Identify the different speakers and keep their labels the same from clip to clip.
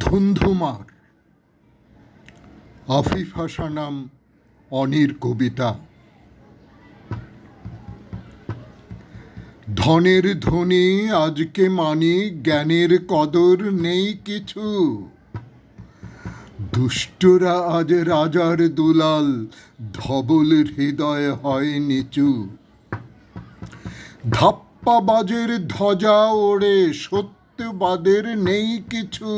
Speaker 1: ধুন্ধুমার। আফিফ হাসানাম অনির কবিতা। ধনের ধনী আজকে মানি, জ্ঞানের কদর নেই কিছু। দুষ্টরা আজ রাজার দুলাল, ধবল হৃদয় হয় নিচু। ধাপ্পাবাজের ধ্বজা ওড়ে সত্যবাদের নেই কিছু।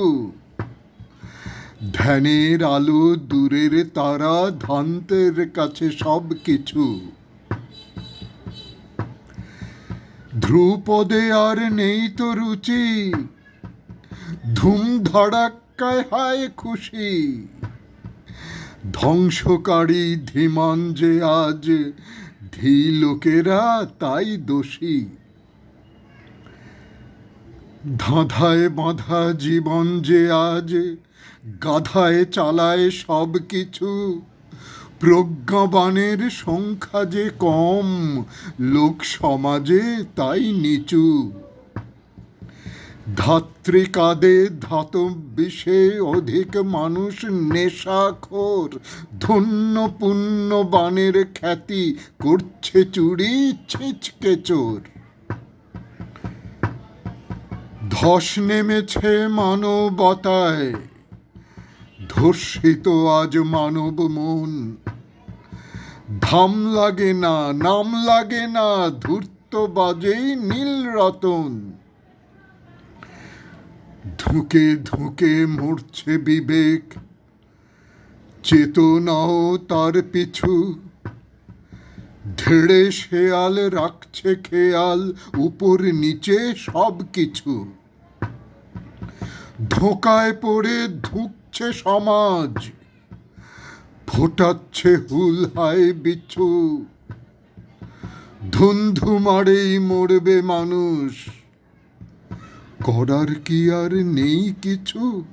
Speaker 1: ধ্যানের আলো দূরের তারা ধান্তের কাছে সব কিছু। ধ্রুপদে আর নেই তো রুচি। ধুম ধড়াক্কায় হায় খুশি। ধ্বংসকারী ধীমান যে আজ ধী লোকেরা তাই দোষী। ধাঁধায় বাঁধা জীবন যে আজ, গাধায় চালায় সব কিছু। প্রজ্ঞাবানের সংখ্যা যে কম, লোক সমাজে তাই নিচু। ধাত্রী কাদে ধাতব বিষে অধিক মানুষ নেশাখোর ধন্য পুণ্য বানের খ্যাতি করছে চুরি ছিচকে চোর। ধস নেমেছে মানবতায়। ধর্ষিত আজ মানব মন। ধাম লাগে না, নাম লাগে না, ধূর্ত বাজেই নীল রতন। ধুকে ধুকে মরছে বিবেক। চেতনাও তার পিছু। ধেড়ে শেয়াল রাখছে খেয়াল, উপর নিচে সব কিছু ধোকায় পড়ে ধুকছে সমাজ, ফোটাচ্ছে হুল হায় বিচ্ছু। ধুন্ধু মারেই মরবে মানুষ, করার কি আর নেই কিছু?